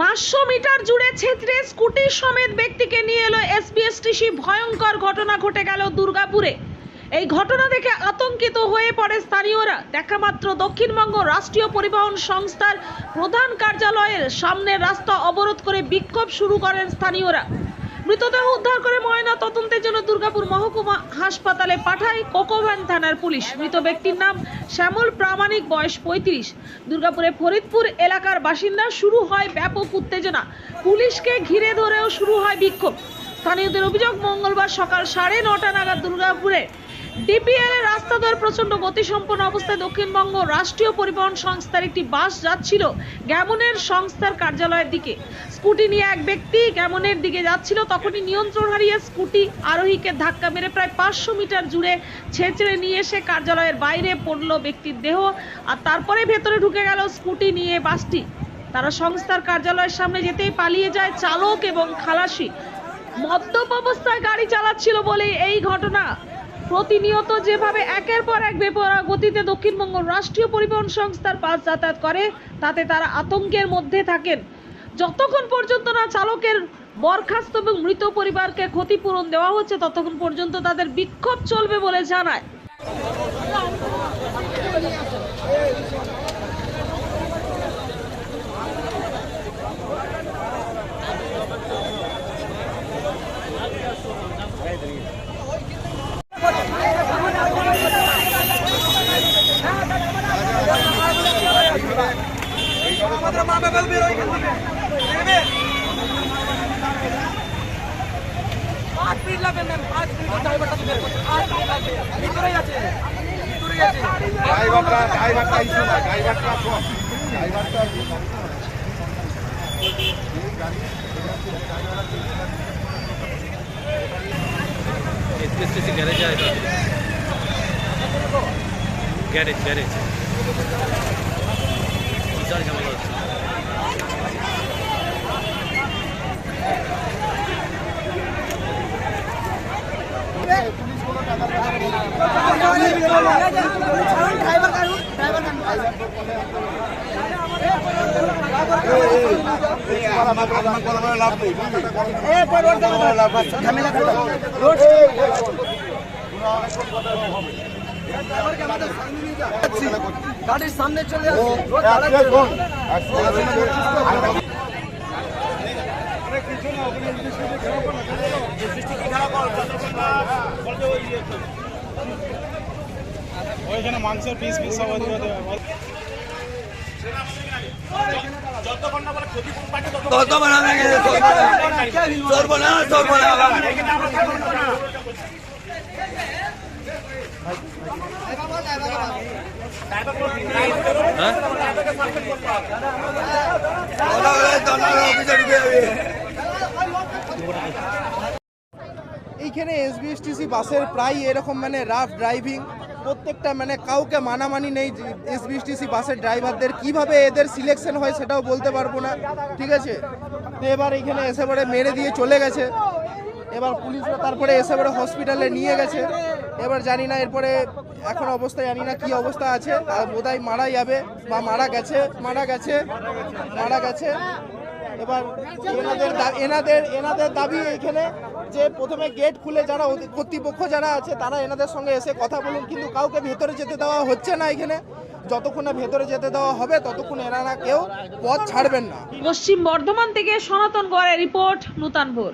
পাঁচশো মিটার জুড়ে ছেত্রে স্কুটির সমেত ব্যক্তিকে নিয়ে এলো এসবিএসটিসি। ভয়ঙ্কর ঘটনা ঘটে গেল দুর্গাপুরে। এই ঘটনা দেখে আতঙ্কিত হয়ে পড়ে স্থানীয়রা। দেখা মাত্র দক্ষিণবঙ্গ রাষ্ট্রীয় পরিবহন সংস্থার প্রধান কার্যালয়ের সামনের রাস্তা অবরোধ করে বিক্ষোভ শুরু করেন স্থানীয়রা। মৃতদেহ উদ্ধার করে ময়না তদন্তের জন্য দুর্গাপুর মহকুমা হাসপাতালে পাঠায় কোকোভ্যান থানার পুলিশ। মৃত ব্যক্তির নাম শ্যামল, প্রামাণিক বয়স পঁয়ত্রিশ। দুর্গাপুরে ফরিদপুর এলাকার বাসিন্দা, শুরু হয় ব্যাপক উত্তেজনা। পুলিশকে ঘিরে ধরেও শুরু হয় বিক্ষোভ। স্থানীয়দের অভিযোগ, মঙ্গলবার সকাল সাড়ে নটা নাগাদ দুর্গাপুরে ডিপিএল এর রাস্তা ধরে প্রচণ্ড গতিসম্পন্ন অবস্থায় দক্ষিণবঙ্গ রাষ্ট্রীয় পরিবহন সংস্থার একটি বাস যাচ্ছিল গ্যামনের সংস্থার কার্যালয়ের দিকে। স্কুটি নিয়ে এক ব্যক্তি গ্যামনের দিকে যাচ্ছিল। তখনই নিয়ন্ত্রণ হারিয়ে স্কুটি আরোহীকে ধাক্কা মেরে প্রায় পাঁচশো মিটার জুড়ে ছেঁচড়ে নিয়ে এসে কার্যালয়ের বাইরে পড়ল ব্যক্তির দেহ। আর তারপরে ভেতরে ঢুকে গেল স্কুটি নিয়ে বাসটি। তারা সংস্থার কার্যালয়ের সামনে যেতেই পালিয়ে যায় চালক এবং খালাসি। মদ্যপ অবস্থায় গাড়ি চালাচ্ছিল বলে এই ঘটনা। প্রতিনিয়ত যেভাবে একের পর এক বেপরা গতিতে দক্ষিণবঙ্গ রাষ্ট্রীয় পরিবহন সংস্থার বাস যাতায়াত করে, তাতে তারা আতঙ্কের মধ্যে থাকেন। যতক্ষণ পর্যন্ত না চালকের বরখাস্ত এবং মৃত পরিবারকে ক্ষতিপূরণ দেওয়া হচ্ছে, ততক্ষণ পর্যন্ত তাদের বিক্ষোভ চলবে বলে জানায় আমাদের মা বাবা বেরো এখান থেকে দেখবে পাঁচ মিনিট লাগবে ম্যাম পাঁচ মিনিট ড্রাইভারটা তো বের করতে পাঁচ মিনিট লাগবে ভিতরেই আছে ভিতরেই আছে ড্রাইভারটা ড্রাইভারটা ইস্যু না ড্রাইভারটা শোন ড্রাইভারটা एसपीएसटीसी गॅरेज आहे का गॅरेज गॅरेज विचार घ्या গাড়ির সামনে চলে আসছে। ওইখানে মাংসের পিস পিস সব হয়। এইখানে এসবিএসটিসি বাসের প্রায় এরকম মানে রাফ ড্রাইভিং প্রত্যেকটা মানে কাউকে মানামানি নেই এসবিএসটিসি বাসের ড্রাইভারদের। কীভাবে এদের সিলেকশন হয় সেটাও বলতে পারব না। ঠিক আছে? তো এবার এখানে এসে পরে মেরে দিয়ে চলে গেছে। এবার পুলিশরা তারপরে এসে পরে হসপিটালে নিয়ে গেছে। এবার জানি না এরপরে এখন অবস্থা, জানি না কি অবস্থা আছে। আর বোধহয় মারা যাবে বা মারা গেছে মারা গেছে মারা গেছে। এবার এনাদের এনাদের এনাদের দাবি এখানে যে প্রথমে গেট খুলে যারা কর্তৃপক্ষ যারা আছে তারা এনাদের সঙ্গে এসে কথা বলুন। কিন্তু কাউকে ভেতরে যেতে দেওয়া হচ্ছে না এখানে। যতক্ষণে ভেতরে যেতে দেওয়া হবে ততক্ষণ এনারা কেউ পথ ছাড়বেন না। পশ্চিম বর্ধমান থেকে সনাতন গড়ের রিপোর্ট, নূতন ভোর।